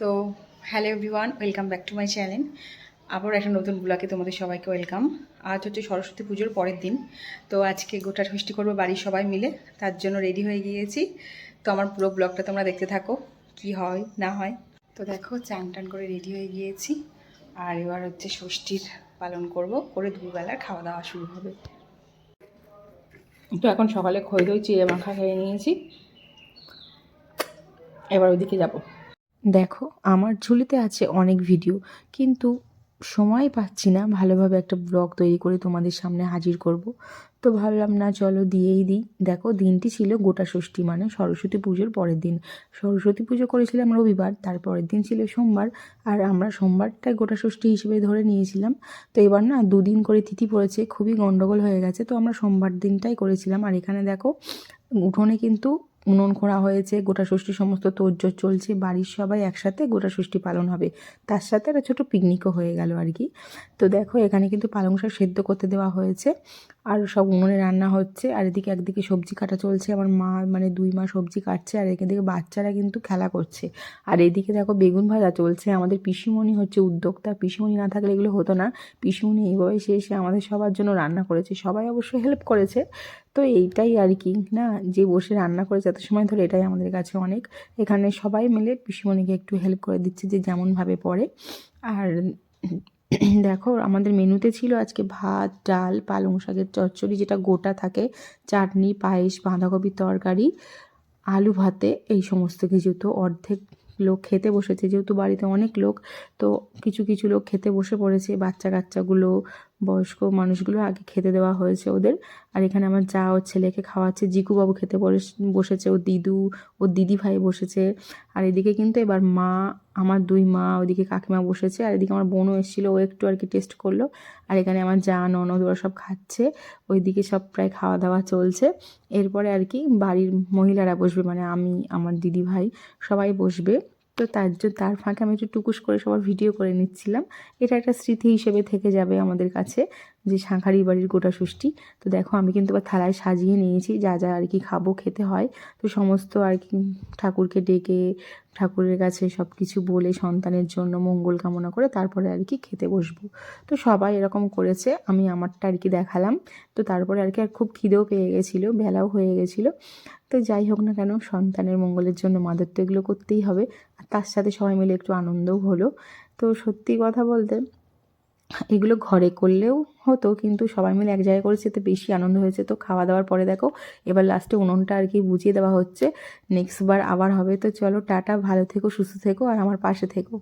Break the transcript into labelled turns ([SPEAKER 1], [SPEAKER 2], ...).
[SPEAKER 1] তো hello everyone welcome back to my channel আবার একটা নতুন ব্লগে তোমাদের সবাইকে ওয়েলকাম আজ হচ্ছে সরস্বতী পুজোর পরের দিন। তো আজকে গোটা ষষ্ঠী করব বাড়ির সবাই মিলে। তার জন্য রেডি হয়ে গিয়েছি। তো আমার পুরো ব্লগটা তোমরা দেখতে থাকো, কি হয়, না হয়। তো দেখো চান টান করে রেডি হয়ে গিয়েছি। আর এবার হচ্ছে ষষ্ঠীর পালন করব, করে দুবেলার খাওয়া দাওয়া শুরু হবে। তো এখন সকালে খই দই চিড়ে মাখা খেয়ে নিয়েছি। এবার ওইদিকে যাব। দেখো, আমার ঝুলিতে আছে অনেক ভিডিও, কিন্তু সময় পাচ্ছি না ভালোভাবে একটা ব্লগ তৈরি করে তোমাদের সামনে হাজির করব। তো ভাবলাম, না, চলো দিয়েই দিই। দেখো, দিনটি ছিল গোটা ষষ্ঠী মানে সরস্বতী পুজোর পরের দিন। সরস্বতী পুজো করেছিলাম রবিবার, তার পরের দিন ছিল সোমবার, আর আমরা সোমবারটাই গোটা ষষ্ঠী হিসেবে ধরে নিয়েছিলাম। তো এবার না, দুদিন করে তিথি পড়েছে, খুবই গণ্ডগোল হয়ে গেছে, তো আমরা সোমবার দিনটাই করেছিলাম। আর এখানে দেখো, উঠোনে কিন্তু উনুন খোঁড়া হয়েছে, গোটা ষষ্ঠী সমস্ত তোড়জোড় চলছে, বাড়ির সবাই একসাথে গোটা ষষ্ঠী পালন হবে। তার সাথে একটা ছোটো পিকনিকও হয়ে গেল আর কি। তো দেখো, এখানে কিন্তু পালং শাক সেদ্ধ করতে দেওয়া হয়েছে আর সব উনুনে রান্না হচ্ছে আর এদিকে একদিকে সবজি কাটা চলছে। আমার মা মানে দুই মা সবজি কাটছে আর এদিকে বাচ্চারা কিন্তু খেলা করছে। আর এদিকে দেখো, বেগুন ভাজা চলছে। আমাদের পিসিমণি হচ্ছে উদ্যোক্তা। পিসিমণি না থাকলে এগুলো হতো না। পিসিমণি এই বয়সে এসে আমাদের সবার জন্য রান্না করেছে। সবাই অবশ্য হেল্প করেছে। তো এইটাই আর কি না? যে বসে রান্না করেছে এত সময় ধরে, এটাই আমাদের কাছে অনেক। এখানে সবাই মিলে পিসিমণিকে একটু হেল্প করে দিচ্ছে যে যেমনভাবে পড়ে। আর দেখো, আমাদের মেনুতে ছিল আজকে ভাত, ডাল, পালং শাকের চচ্চড়ি, যেটা গোটা থাকে। চাটনি, পায়েস বাঁধাকপির তরকারি, আলু ভাতে, এই সমস্ত কিছু। তো অর্ধেক লোক খেতে বসেছে, যেহেতু বাড়িতে অনেক লোক, তো কিছু কিছু লোক খেতে বসে পড়েছে বাচ্চা কাচ্চাগুলো বয়স্ক মানুষগুলো আগে খেতে দেওয়া হয়েছে ওদের। আর এখানে আমার যা ওর ছেলেকে খাওয়াচ্ছে, জিকুবাবু খেতে বসে- বসেছে ও দিদু, ওর দিদি ভাই বসেছে। আর এদিকে কিন্তু এবার মা, আমার দুই মা ওদিকে কাকিমা বসেছে। আর এদিকে আমার বোনও এসেছিল, ও একটু আর কি টেস্ট করল। আর এখানে আমার যা, ননদ, ওরা সব খাচ্ছে। ওইদিকে সব প্রায় খাওয়া দাওয়া চলছে। এরপরে আর কি বাড়ির মহিলারা বসবে মানে আমি, আমার দিদি ভাই সবাই বসবে। তো তার জন্য তার ফাঁকে আমি একটু টুকুস করে সবার ভিডিও করে নিচ্ছিলাম। এটা একটা স্মৃতি হিসেবে থেকে যাবে আমাদের কাছে, যে শাঁখারি বাড়ির গোটা ষষ্ঠী তো দেখো, আমি কিন্তু আবার থালায় সাজিয়ে নিয়েছি, যা যা আর কি খাব, খেতে হয়। তো সমস্ত আর কি ঠাকুরকে ডেকে, ঠাকুরের কাছে সব কিছু বলে সন্তানের জন্য মঙ্গল কামনা করে তারপরে আর কি খেতে বসবো। তো সবাই এরকম করেছে, আমি আমারটা আর কি দেখালাম। তো তারপরে আর কি আর খুব খিদেও পেয়ে গেছিল, বেলাও হয়ে গেছিল। তো যাই হোক না কেন, সন্তানের মঙ্গলের জন্য মাদের তো এগুলো করতেই হবে। আর তার সাথে সবাই মিলে একটু আনন্দও হলো। তো সত্যি কথা বলতে, এগুলো ঘরে করলেও হতো, কিন্তু সবাই মিলে এক জায়গায় করেছে তো বেশি আনন্দ হয়েছে। তো খাওয়া দাওয়ার পরে দেখো, এবার লাস্টে উনুনটা আর কি বুঝিয়ে দেওয়া হচ্ছে। নেক্সট বার আবার হবে। তো চলো, টাটা, ভালো থেকো, সুস্থ থেকো, আর আমার পাশে থেকো।